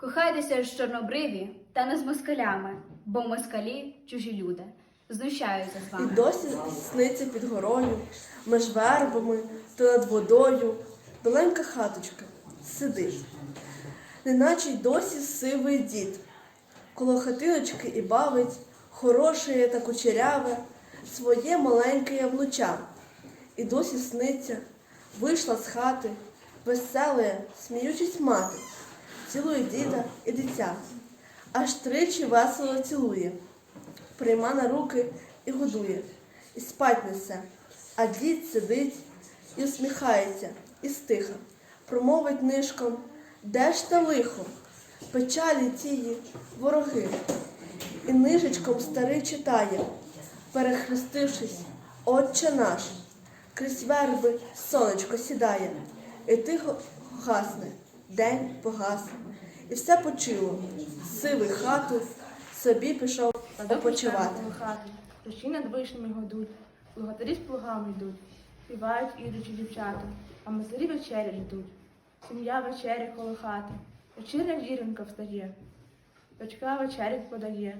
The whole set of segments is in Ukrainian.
Кохайтеся з чорнобриві та не з москалями, бо москалі чужі люди знущаються з І досі сниться під горою, між вербами та над водою. Маленька хаточка сидить, неначе й досі сивий дід. Коло хатиночки і бавить, хороше та кучеряве, своє маленьке яблуча. І досі сниться, вийшла з хати, веселе, сміючись мати, цілує діда і дитя, аж тричі весело цілує прийма на руки і годує, і спать несе, а дід сидить і усміхається, і стиха, промовить нишком, де ж та лихо, печалі тії вороги, і нижечком старий читає, перехрестившись, Отче наш, крізь верби сонечко сідає, і тихо гасне, день погас, і все почило, сивий хату собі пішов хати, дощі над вишнями годуть, плугатарі з плугами йдуть, співають ідучі дівчата, а мисарі вечері ждуть. Сім'я вечері коло хати, вечірня жіренька встає, дочка вечері подає,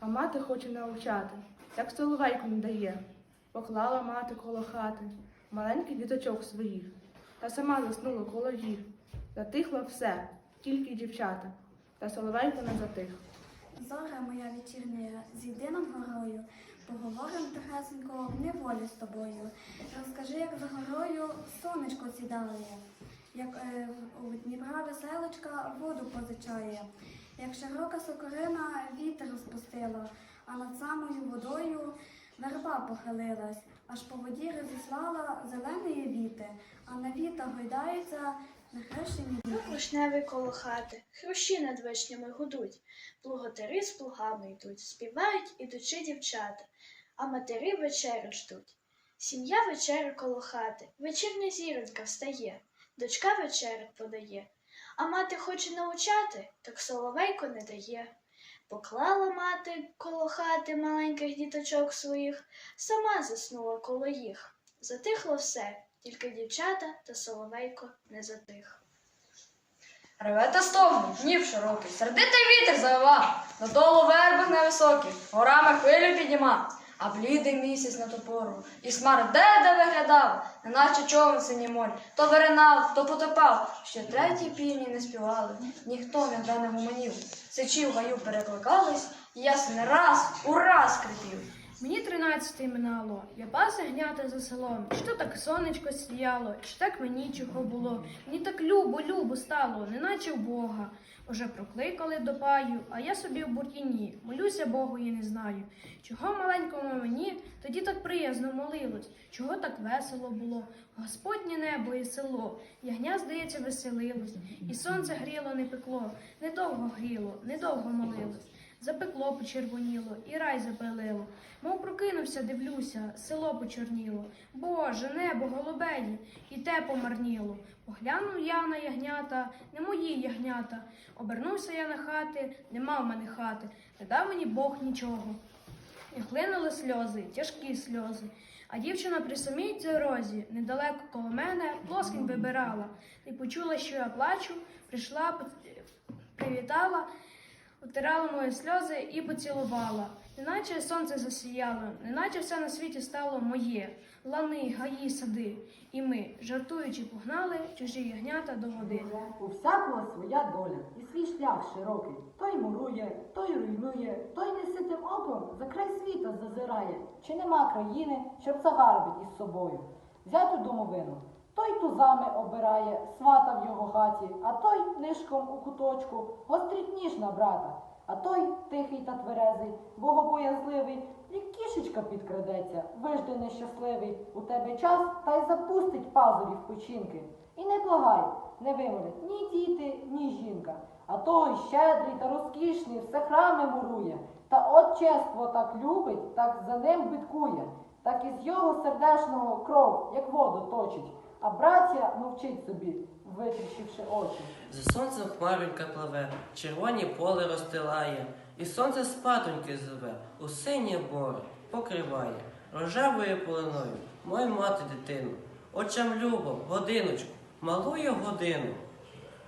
а мати хоче навчати, як соловейку не дає. Поклала мати коло хати. Маленький діточок своїх, та сама заснула коло їх. Затихло все, тільки дівчата, та соловейко не затих. Зоря моя вечірня, зійди над горою, поговорим тихесенько в неволі з тобою. Розкажи, як за горою сонечко сідає, як е, у Дніпра веселочка воду позичає, як широка сокорина вітер розпустила, а над самою водою верба похилилась, аж по воді розіслала зелені віти, а на вітах гойдаються нехрещені діти. Вишневі коло хати, хрущі над вишнями гудуть, плуготари з плугами йдуть, співають ідучі дівчата, а матері вечерю ждуть. Сім'я вечерю коло хати, вечірня зіронька встає, дочка вечерю подає, а мати хоче научати, так соловейко не дає. Поклала мати коло хати маленьких діточок своїх, сама заснула коло їх. Затихло все, тільки дівчата та соловейко не затих. Реве та стогне, днів широкий, сердитий вітер завива, додолу верби невисокі, горами хвилю підніма, а блідий місяць на ту пору, і смар де виглядав, неначе човен синімоль, то виринав, то потопав, ще треті півні не співали, ніхто не не гуманів, сичі в гаю перекликались, і ясен раз, ураз крипів. Мені тринадцяте минало, я паса гнята за селом. Що так сонечко сіяло, чи так мені чого було? Мені так любо, любо стало, неначе в Бога. Уже прокликали до паю, а я собі в бур'їні, молюся Богу і не знаю. Чого маленькому мені тоді так приязно молилось, чого так весело було. Господнє небо і село, ягня, здається, веселилось, і сонце гріло, не пекло, недовго гріло, недовго молилось. Запекло, почервоніло, і рай запалило. Мов прокинувся, дивлюся, село почорніло. Боже, небо голубені, і те помарніло. Поглянув я на ягнята, не мої ягнята. Обернувся я на хати, нема в мене хати, не дав мені Бог нічого. І хлинули сльози, тяжкі сльози. А дівчина при самій дорозі, недалеко коло мене, плоскінь вибирала. І почула, що я плачу, прийшла, поц- привітала, утирала мої сльози і поцілувала. Неначе сонце засіяло, неначе все на світі стало моє, лани, гаї, сади. І ми, жартуючи, погнали чужі ягнята до води. У всякого своя доля і свій шлях широкий. Той мурує, той руйнує, той неситим оком за край світа зазирає. Чи нема країни, щоб загарбить із собою? Взяту домовину. Той тузами обирає, свата в його хаті, а той нишком у куточку гострить ніж на брата. А той тихий та тверезий, богобоязливий, як кішечка підкрадеться, вижде нещасливий, у тебе час та й запустить пазурі в печінки. І не благай, не вимолять ні діти, ні жінка. А той щедрий та розкішний все храми мурує. Та отчество так любить, так за ним биткує, так із його сердешного кров, як воду точить. А браття мовчить собі, витріщивши очі. За сонцем хмаренька пливе, червоні поле розстилає, і сонце спатоньки зве, у синє море покриває, рожевою полиною, мою мати дитину, очам любо, годиночку, малую годину,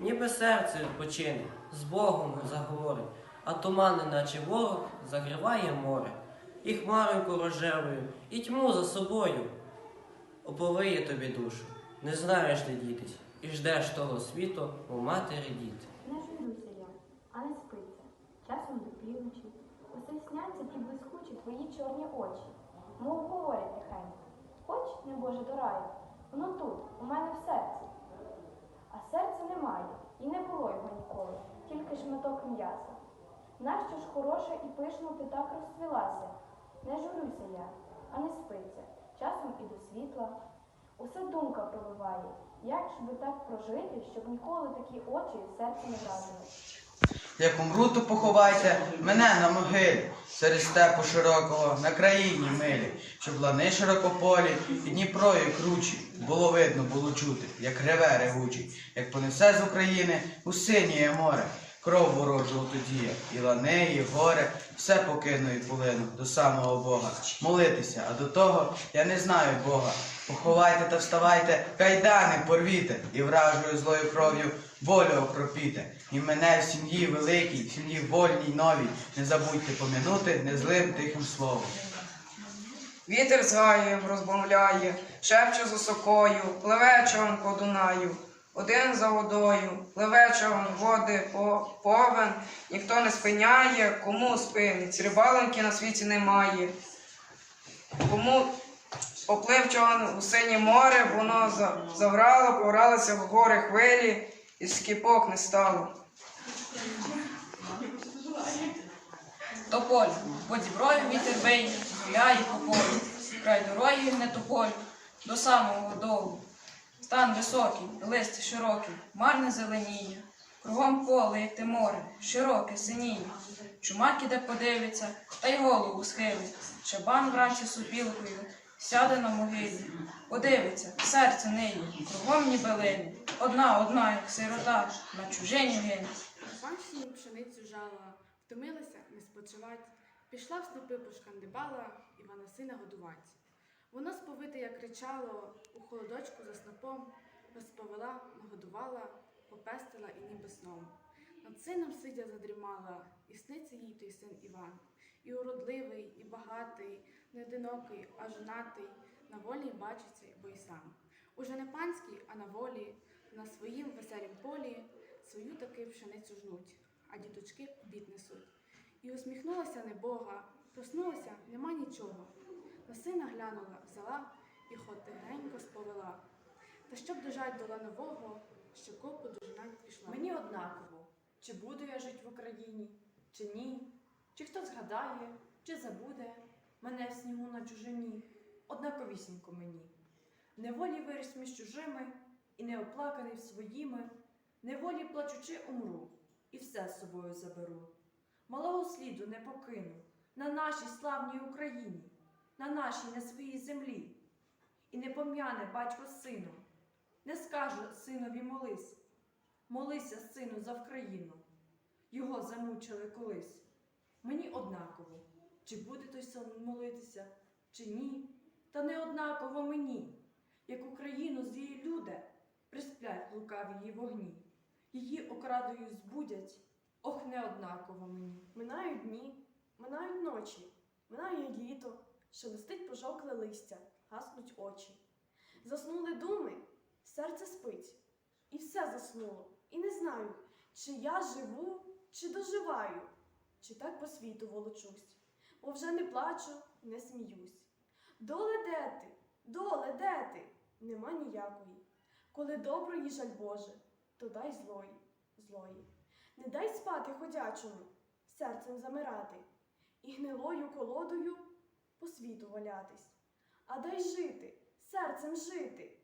ніби серце відпочине, з Богом заговорить, а туман, наче ворог, загриває море, і хмареньку рожевою, і тьму за собою оповиє тобі душу, не знаєш де дітись, і ждеш того світу у матері діти. Не журюся я, а не спиться, часом до півночі. Усе сняться ті блискучі твої чорні очі, мов говорять тихенько. Хоч, небоже до раю, воно тут, у мене в серці. А серця немає, і не було його ніколи, тільки шматок м'яса. Нащо ж хороша і пишно ти так розцвілася? Не журюся я, а не спиться, часом і до світла. Усе думка пробиває, як ж би так прожити, щоб ніколи такі очі серце не вразили. Як умру, то поховайте мене на могилі, серед степу широкого, на країні милі, щоб лани широкополі і Дніпрою кручі, було видно, було чути, як реве ревучий, як понесе з України у синє море, кров ворожу тоді, і лани, і горе, все покину і полину до самого Бога. Молитися, а до того я не знаю Бога. Поховайте та вставайте, кайдани порвіте, і вражою злою кров'ю волю окропіте. І мене в сім'ї великій, в сім'ї вольній новій, не забудьте помянути незлим тихим словом. Вітер з гаєм розбомляє, шепче з осокою, пливе човен по Дунаю, один за водою, пливе човен води по повен, ніхто не спиняє, кому спинить, рибалоньки на світі немає. Кому поплив човен у синє море, воно за- заврало, погралося в гори хвилі, і скіпок не стало. Тополь, під зіброю вітер виє, гуляє по полю, край дороги не тополь, до самого долу. Стан високий, лист широкий, марне зеленіє, кругом поле, як те море, широке синіє. Чумак іде подивиться, та й голову схилить. Чабан вранці супілкою сяде на могилі, подивиться, серце ниє, кругом ніби лине. Одна, одна, як сирота, на чужині гине. Панщині пшеницю жала, втомилася не спочивать, пішла в снопи пошкандибала, Івана сина годувать. Воно сповите, як кричало, у холодочку за снопом, розповела, нагодувала, попестила і ніби сном. Над сином сидя задрімала, і сниться їй той син Іван. І уродливий, і багатий, не одинокий, а женатий, на волі бачиться, бо й сам. Уже не панський, а на волі, на своїм веселім полі свою таки пшеницю жнуть, а діточки обід несуть. І усміхнулася небога, проснулася, нема нічого. На сина глянула, взяла і ход тихенько сповела. Та щоб дожать до ланового, ще копу дожинать пішла. Мені однаково, чи буду я жити в Україні, чи ні, чи хто згадає, чи забуде мене в снігу на чужині, однаковісінько мені. Неволі виріс між чужими і не оплаканий своїми, неволі плачучи умру, і все з собою заберу. Малого сліду не покину на нашій славній Україні, на нашій на своїй землі. І не пом'яне батько з сином, не скаже синові молись. Молися, сину, за Вкраїну. Його замучили колись. Мені однаково, чи буде той син молитися, чи ні. Та не однаково мені, як Україну з її люди присплять лукаві її вогні. Її окрадою збудять, ох, не однаково мені. Минають дні, минають ночі, минає літо, шелестить пожовкле листя, гаснуть очі. Заснули думи, серце спить, і все заснуло, і не знаю, чи я живу, чи доживаю, чи так по світу волочусь, бо вже не плачу, не сміюсь. Доле де ти, доле де ти? Нема ніякої. Коли доброї жаль Боже, то дай злої, злої. Не дай спати ходячому, серцем замирати, і гнилою колодою по світу валятись. А дай жити, серцем жити,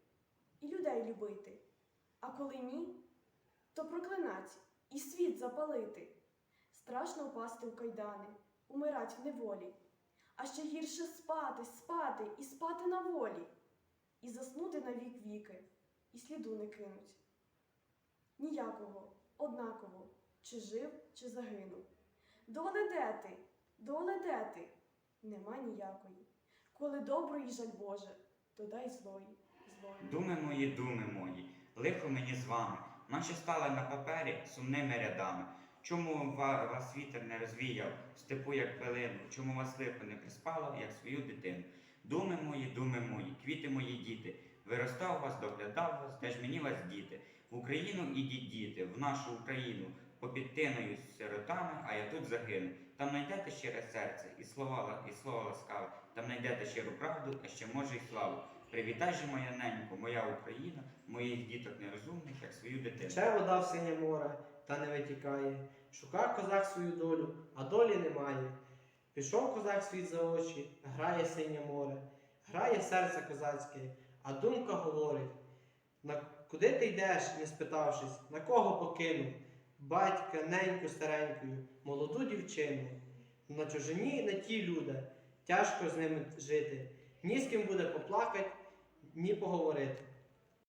і людей любити, А коли ні, то проклинать і світ запалити. Страшно впасти в кайдани, умирать в неволі, а ще гірше спати, спати і спати на волі, і заснути на вік віки, і сліду не кинуть. Ніякого, однаково, чи жив, чи загинув. Доле де ти, доле де ти? Нема ніякої. Коли доброї жаль Боже, то дай злої, злої. Думи мої, думи мої, лихо мені з вами, наче стали на папері сумними рядами. Чому вас вітер не розвіяв степу, як пилину? Чому вас лихо не приспало, як свою дитину? Думи мої, думи мої, квіти мої діти, виростав вас, доглядав вас, теж мені вас діти. В Україну ідіть діти, в нашу Україну, попід тиною сиротами, а я тут загину. Там знайдете щире серце, і слова, і слово ласкаве, там знайдете щиру правду, а ще може й славу. Привітай же моя ненько, моя Україна, моїх діток нерозумних, як свою дитину. Тече вода в синє море, та не витікає. Шукав козак свою долю, а долі немає. Пішов козак світ за очі, грає синє море, грає серце козацьке, а думка говорить: на куди ти йдеш, не спитавшись, на кого покинув? Батька, неньку старенькою, молоду дівчину. На чужині не ті люди, тяжко з ними жити. Ні з ким буде поплакать, ні поговорити.